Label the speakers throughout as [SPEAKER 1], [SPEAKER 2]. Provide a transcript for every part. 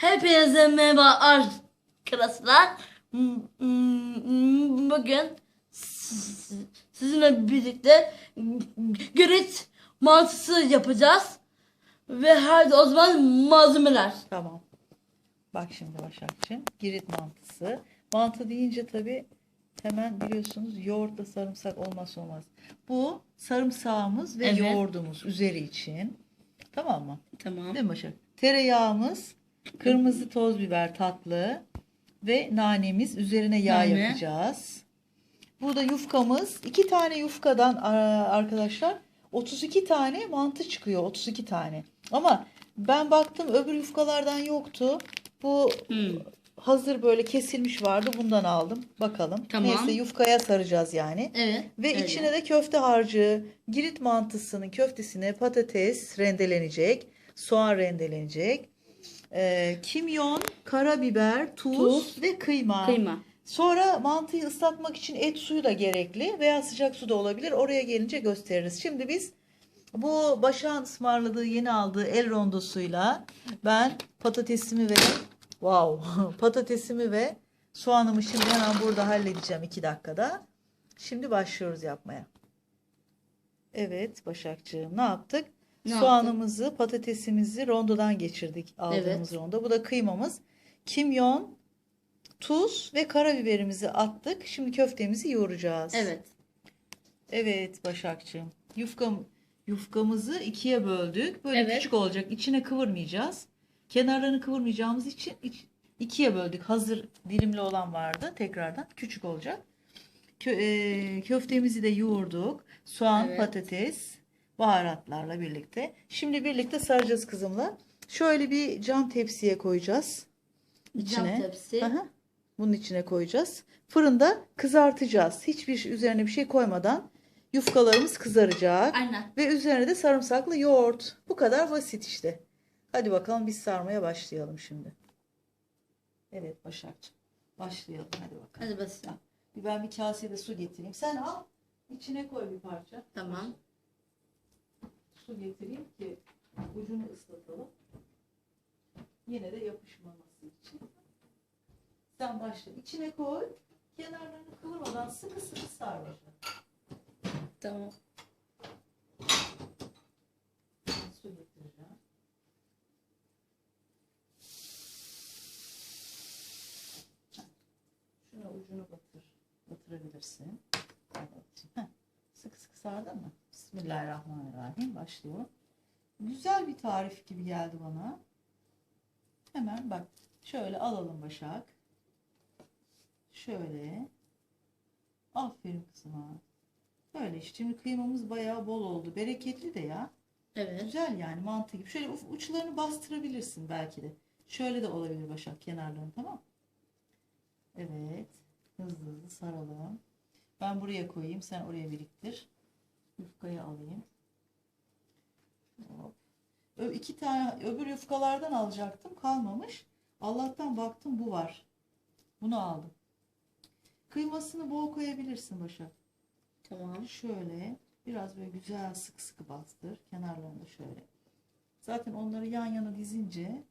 [SPEAKER 1] Hepinize merhaba arkadaşlar. Bugün sizinle birlikte grit mantısı yapacağız. Ve hadi o zaman malzemeler.
[SPEAKER 2] Tamam. Bak şimdi Başakçığım. Girit mantısı. Mantı deyince tabii hemen biliyorsunuz yoğurtla sarımsak olmazsa olmaz. Bu sarımsağımız ve
[SPEAKER 1] Evet.
[SPEAKER 2] yoğurdumuz üzeri için. Tamam mı?
[SPEAKER 1] Tamam.
[SPEAKER 2] Değil mi Başak? Tereyağımız, kırmızı toz biber tatlı ve nanemiz üzerine yağ
[SPEAKER 1] Nane.
[SPEAKER 2] yapacağız. Burada yufkamız. iki tane yufkadan arkadaşlar 32 tane mantı çıkıyor. 32 tane. Ama ben baktım öbür yufkalardan yoktu. Bu
[SPEAKER 1] Hmm.
[SPEAKER 2] hazır böyle kesilmiş vardı. Bundan aldım. Bakalım.
[SPEAKER 1] Tamam.
[SPEAKER 2] Neyse yufkaya saracağız yani.
[SPEAKER 1] Evet.
[SPEAKER 2] Ve
[SPEAKER 1] öyle.
[SPEAKER 2] içine de köfte harcı, girit mantısının köftesine patates rendelenecek, soğan rendelenecek, e, kimyon, karabiber, tuz,
[SPEAKER 1] Tuz,
[SPEAKER 2] ve kıyma.
[SPEAKER 1] kıyma.
[SPEAKER 2] Sonra mantıyı ıslatmak için et suyu da gerekli veya sıcak su da olabilir. Oraya gelince gösteririz. Şimdi biz bu Başak'ın ısmarladığı yeni aldığı el rondosuyla ben patatesimi ve wow patatesimi ve soğanımı şimdi hemen burada halledeceğim iki dakikada. Şimdi başlıyoruz yapmaya. Evet Başakcığım ne yaptık?
[SPEAKER 1] Ne
[SPEAKER 2] Soğanımızı, patatesimizi rondodan geçirdik aldığımız
[SPEAKER 1] Evet.
[SPEAKER 2] ronda. Bu da kıymamız. Kimyon, tuz ve karabiberimizi attık. Şimdi köftemizi yoğuracağız.
[SPEAKER 1] Evet.
[SPEAKER 2] Evet Başakçığım. Yufkam, yufkamızı ikiye böldük. Böyle
[SPEAKER 1] Evet.
[SPEAKER 2] küçük olacak. İçine kıvırmayacağız. Kenarlarını kıvırmayacağımız için iç- ikiye böldük. Hazır dilimli olan vardı. Tekrardan küçük olacak. Kö, e, köftemizi de yoğurduk. Soğan,
[SPEAKER 1] Evet.
[SPEAKER 2] patates, baharatlarla birlikte. Şimdi birlikte saracağız kızımla. Şöyle bir cam tepsiye koyacağız.
[SPEAKER 1] Cam
[SPEAKER 2] İçine.
[SPEAKER 1] tepsi.
[SPEAKER 2] Aha. Bunun içine koyacağız. Fırında kızartacağız. Hiçbir üzerine bir şey koymadan yufkalarımız kızaracak.
[SPEAKER 1] Aynen.
[SPEAKER 2] Ve üzerine de sarımsaklı yoğurt. Bu kadar basit işte. Hadi bakalım biz sarmaya başlayalım şimdi. Evet Başakçığım. Başlayalım hadi bakalım.
[SPEAKER 1] Hadi.
[SPEAKER 2] Bir Ben bir kasede su getireyim. Sen al. içine koy bir parça.
[SPEAKER 1] Tamam.
[SPEAKER 2] Su getireyim ki ucunu ıslatalım. Yine de yapışmaması için. Sen başla. İçine koy. Kenarlarını kıvırmadan sıkı sıkı sar başla.
[SPEAKER 1] Tamam.
[SPEAKER 2] Su getireceğim. Şuna ucunu batır. Batırabilirsin. Evet. Heh. Sıkı sıkı sardın mı? Bismillahirrahmanirrahim. Başlıyorum. Güzel bir tarif gibi geldi bana. Hemen bak. Şöyle alalım Başak. Şöyle. Aferin kızıma. Böyle işte. Şimdi kıymamız bayağı bol oldu. Bereketli de ya.
[SPEAKER 1] Evet.
[SPEAKER 2] Güzel yani mantı gibi. Şöyle uçlarını bastırabilirsin belki de. Şöyle de olabilir Başak kenarlarını tamam? Evet. Hızlı hızlı saralım. Ben buraya koyayım. Sen oraya biriktir. Yufkayı alayım. Hop. İki tane öbür yufkalardan alacaktım. Kalmamış. Allah'tan baktım bu var. Bunu aldım. Kıymasını bol koyabilirsin Başak.
[SPEAKER 1] Tamam.
[SPEAKER 2] Şöyle biraz böyle güzel sık sıkı bastır. Kenarlarını şöyle. Zaten onları yan yana dizince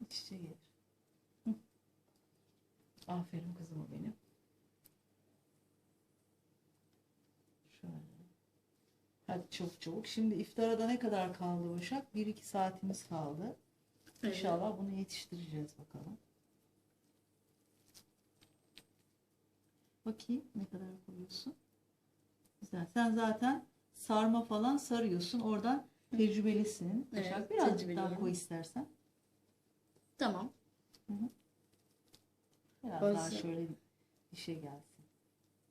[SPEAKER 2] iç içe gelir. Aferin kızıma benim. Şöyle. Hadi çok çabuk. Şimdi iftara da ne kadar kaldı Başak? 1-2 saatimiz kaldı.
[SPEAKER 1] Evet.
[SPEAKER 2] İnşallah bunu yetiştireceğiz bakalım. Bakayım ne kadar koyuyorsun. Güzel. Sen zaten sarma falan sarıyorsun. Oradan tecrübelisin.
[SPEAKER 1] Evet,
[SPEAKER 2] Başak, Birazcık daha koy istersen.
[SPEAKER 1] Tamam.
[SPEAKER 2] Biraz
[SPEAKER 1] Olsun.
[SPEAKER 2] daha şöyle bir şey gelsin.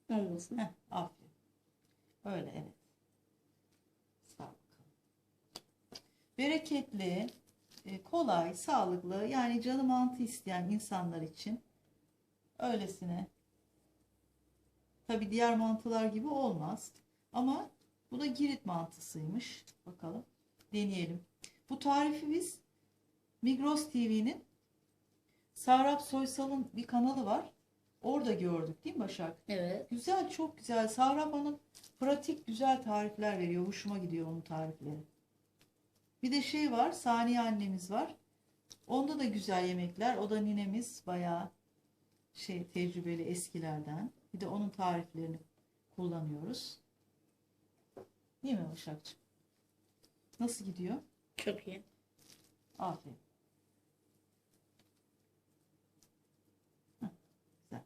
[SPEAKER 1] Olmasın.
[SPEAKER 2] Heh, aferin. Öyle evet. Sağ bakalım. Bereketli, e, kolay, sağlıklı yani canı mantı isteyen insanlar için öylesine tabi diğer mantılar gibi olmaz ama bu da Girit mantısıymış. Bakalım deneyelim. Bu tarifi biz Migros TV'nin Savrap Soysal'ın bir kanalı var. Orada gördük değil mi Başak?
[SPEAKER 1] Evet.
[SPEAKER 2] Güzel, çok güzel. Savrap Hanım pratik güzel tarifler veriyor. Hoşuma gidiyor onun tarifleri. Bir de şey var, Saniye annemiz var. Onda da güzel yemekler. O da ninemiz bayağı şey tecrübeli eskilerden. Bir de onun tariflerini kullanıyoruz. Değil mi Başakçığım? Nasıl gidiyor?
[SPEAKER 1] Çok iyi.
[SPEAKER 2] Aferin. Heh, güzel.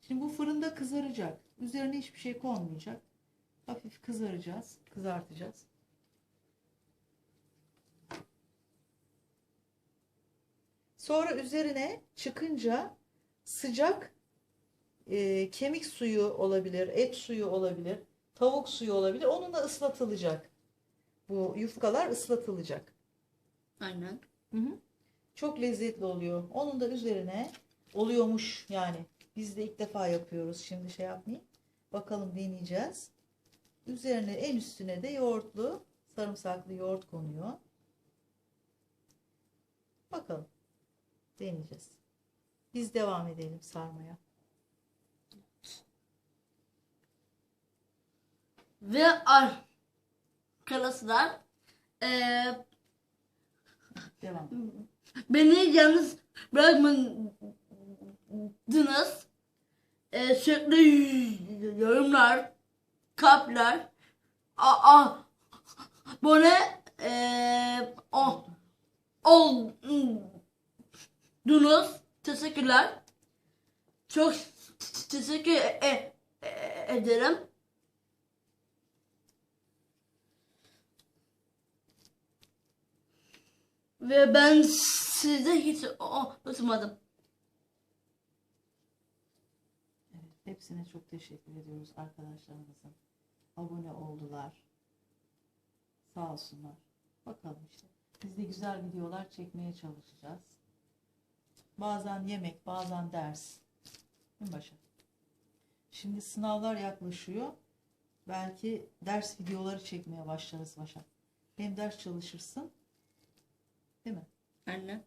[SPEAKER 2] Şimdi bu fırında kızaracak. Üzerine hiçbir şey konmayacak. Hafif kızaracağız. Kızartacağız. Sonra üzerine çıkınca sıcak e, kemik suyu olabilir, et suyu olabilir, tavuk suyu olabilir. Onunla ıslatılacak. Bu yufkalar ıslatılacak.
[SPEAKER 1] Aynen.
[SPEAKER 2] Hı hı. Çok lezzetli oluyor. Onun da üzerine oluyormuş yani. Biz de ilk defa yapıyoruz. Şimdi şey yapmayayım. Bakalım deneyeceğiz. Üzerine en üstüne de yoğurtlu, sarımsaklı yoğurt konuyor. Bakalım. Deneyeceğiz. Biz devam edelim sarmaya.
[SPEAKER 1] Ve arkadaşlar eee
[SPEAKER 2] Devam.
[SPEAKER 1] beni yalnız bırakmadınız. Eee sürekli yorumlar, kalpler, aa, abone eee o, oldunuz. Teşekkürler. Çok teşekkür e- e- ederim. Ve ben size hiç unutmadım.
[SPEAKER 2] Evet, hepsine çok teşekkür ediyoruz arkadaşlarımızın. Abone oldular. Sağ olsunlar. Bakalım işte. Biz de güzel videolar çekmeye çalışacağız. Bazen yemek, bazen ders. Değil Başak? Şimdi sınavlar yaklaşıyor. Belki ders videoları çekmeye başlarız Başak. Hem ders çalışırsın. Değil mi?
[SPEAKER 1] Anne.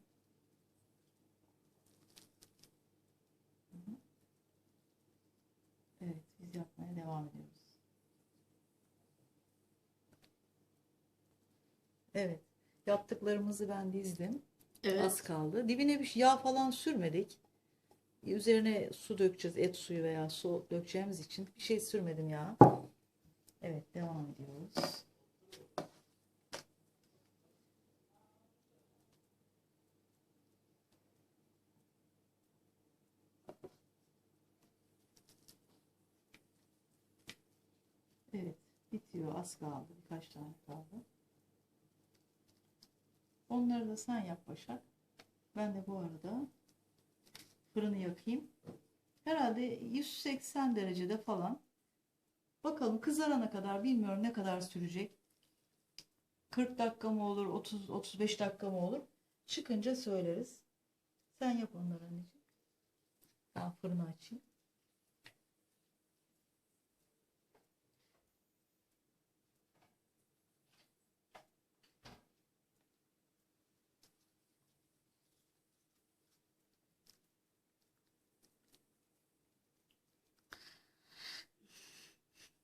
[SPEAKER 2] Evet, biz yapmaya devam ediyoruz. Evet, yaptıklarımızı ben dizdim.
[SPEAKER 1] Evet.
[SPEAKER 2] Az kaldı. Dibine bir yağ falan sürmedik. Üzerine su dökeceğiz, et suyu veya su dökeceğimiz için bir şey sürmedim ya. Evet, devam ediyoruz. Evet, bitiyor. Az kaldı. Birkaç tane kaldı. Onları da sen yap Başak. Ben de bu arada fırını yakayım. Herhalde 180 derecede falan. Bakalım kızarana kadar bilmiyorum ne kadar sürecek. 40 dakika mı olur, 30 35 dakika mı olur? Çıkınca söyleriz. Sen yap onları anneciğim. Ben fırını açayım.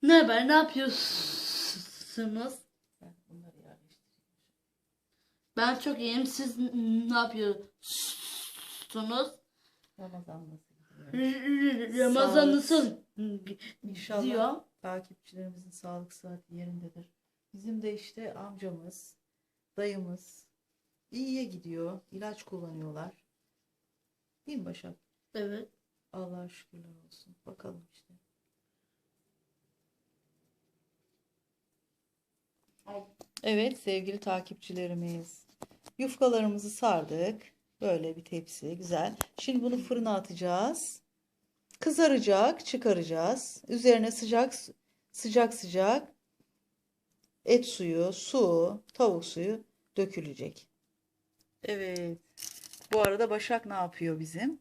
[SPEAKER 1] Ne haber? Ne yapıyorsunuz?
[SPEAKER 2] Ben
[SPEAKER 1] çok iyiyim. Siz ne yapıyorsunuz?
[SPEAKER 2] Ramazan nasıl
[SPEAKER 1] Ramazan nasıl
[SPEAKER 2] İnşallah
[SPEAKER 1] diyor?
[SPEAKER 2] takipçilerimizin sağlık saati yerindedir. Bizim de işte amcamız, dayımız iyiye gidiyor. İlaç kullanıyorlar. Değil mi Başak?
[SPEAKER 1] Evet.
[SPEAKER 2] Allah'a şükürler olsun. Bakalım işte. Evet sevgili takipçilerimiz. Yufkalarımızı sardık. Böyle bir tepsi. Güzel. Şimdi bunu fırına atacağız. Kızaracak, çıkaracağız. Üzerine sıcak sıcak sıcak et suyu, su, tavuk suyu dökülecek. Evet. Bu arada Başak ne yapıyor bizim?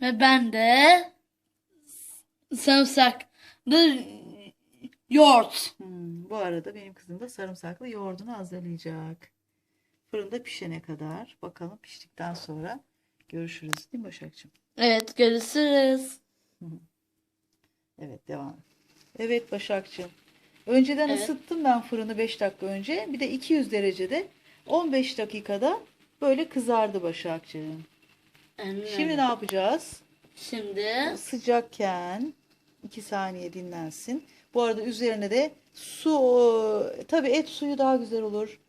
[SPEAKER 1] Ve ben de sarımsaklı yoğurt.
[SPEAKER 2] Hmm, bu arada benim kızım da sarımsaklı yoğurdunu hazırlayacak. Fırında pişene kadar. Bakalım piştikten sonra görüşürüz. Değil mi Başakçığım?
[SPEAKER 1] Evet görüşürüz.
[SPEAKER 2] Evet devam. Evet Başakçığım. Önceden
[SPEAKER 1] Evet.
[SPEAKER 2] ısıttım ben fırını 5 dakika önce. Bir de 200 derecede 15 dakikada böyle kızardı Başakçığım.
[SPEAKER 1] Anne.
[SPEAKER 2] Şimdi ne yapacağız?
[SPEAKER 1] Şimdi
[SPEAKER 2] Sıcakken 2 saniye dinlensin. Bu arada üzerine de su, tabii et suyu daha güzel olur.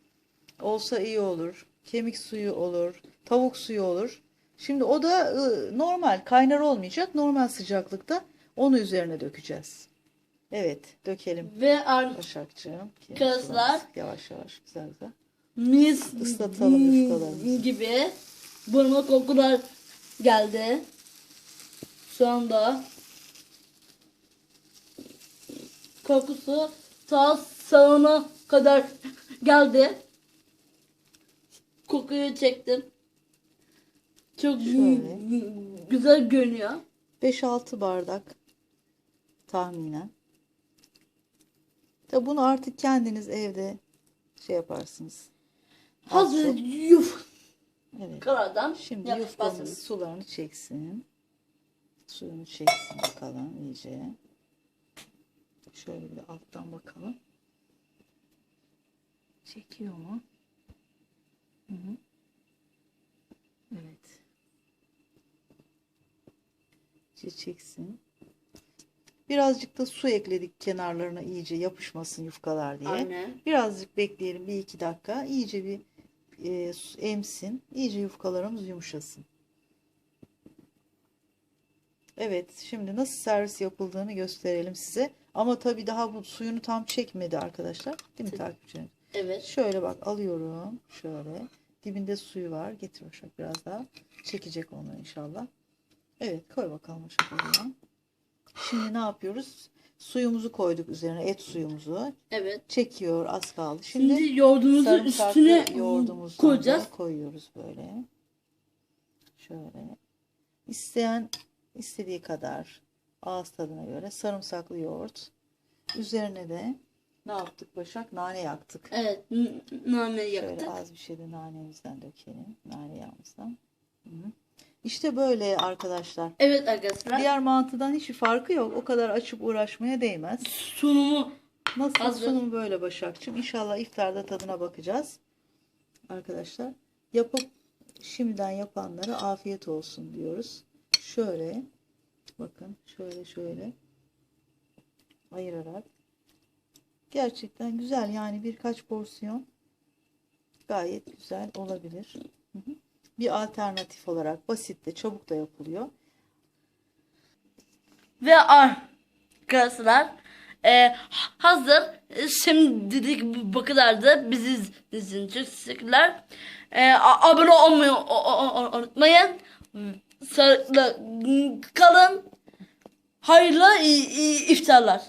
[SPEAKER 2] Olsa iyi olur. Kemik suyu olur. Tavuk suyu olur. Şimdi o da ı, normal kaynar olmayacak. Normal sıcaklıkta onu üzerine dökeceğiz. Evet dökelim.
[SPEAKER 1] ve ar
[SPEAKER 2] Başakçığım. Ki
[SPEAKER 1] Kızlar.
[SPEAKER 2] Yavaş yavaş güzel güzel.
[SPEAKER 1] mis
[SPEAKER 2] Islatalım yufkalarımızı.
[SPEAKER 1] gibi burma kokular geldi. Şu anda kokusu ta salona kadar geldi. Kokuyu çektim. Çok
[SPEAKER 2] Şöyle.
[SPEAKER 1] güzel görünüyor.
[SPEAKER 2] 5-6 bardak tahminen. Da bunu artık kendiniz evde şey yaparsınız.
[SPEAKER 1] Hazır
[SPEAKER 2] Hazır. Evet.
[SPEAKER 1] yufkalardan
[SPEAKER 2] Şimdi yufkamız sularını çeksin. Suyunu çeksin bakalım iyice. Şöyle bir de alttan bakalım. Çekiyor mu? Hı hı. Evet. Çeksin. Birazcık da su ekledik kenarlarına iyice yapışmasın yufkalar diye.
[SPEAKER 1] Aynen.
[SPEAKER 2] Birazcık bekleyelim bir iki dakika. İyice bir e, emsin. İyice yufkalarımız yumuşasın. Evet, şimdi nasıl servis yapıldığını gösterelim size. Ama tabii daha bu suyunu tam çekmedi arkadaşlar. Değil mi takipçilerim?
[SPEAKER 1] Evet.
[SPEAKER 2] Şöyle bak alıyorum. Şöyle. Dibinde suyu var. Getir Başak biraz daha. Çekecek onu inşallah. Evet koy bakalım Başak oraya. Şimdi ne yapıyoruz? Suyumuzu koyduk üzerine. Et suyumuzu.
[SPEAKER 1] Evet.
[SPEAKER 2] Çekiyor az kaldı.
[SPEAKER 1] Şimdi,
[SPEAKER 2] Şimdi
[SPEAKER 1] yoğurdumuzu üstüne koyacağız.
[SPEAKER 2] koyuyoruz böyle. Şöyle. İsteyen istediği kadar ağız tadına göre sarımsaklı yoğurt. Üzerine de ne yaptık Başak? Nane yaktık.
[SPEAKER 1] Evet. Nane yaktık.
[SPEAKER 2] Şöyle az bir şey de nanemizden dökelim. Nane yağımızdan. Hı hı. İşte böyle arkadaşlar.
[SPEAKER 1] Evet arkadaşlar.
[SPEAKER 2] Diğer mantıdan hiçbir farkı yok. O kadar açıp uğraşmaya değmez.
[SPEAKER 1] Sunumu
[SPEAKER 2] Nasıl
[SPEAKER 1] Hazır.
[SPEAKER 2] sunum böyle Başakçığım. İnşallah iftarda tadına bakacağız. Arkadaşlar yapıp şimdiden yapanlara afiyet olsun diyoruz. Şöyle bakın şöyle şöyle ayırarak gerçekten güzel yani birkaç porsiyon gayet güzel olabilir. Bir alternatif olarak basit de çabuk da yapılıyor.
[SPEAKER 1] ve arkadaşlar e, hazır. Şimdilik bu kadardı. Bizi izlediğiniz için teşekkürler. E, abone olmayı unutmayın. Sağlıklı kalın. Hayırlı iftarlar.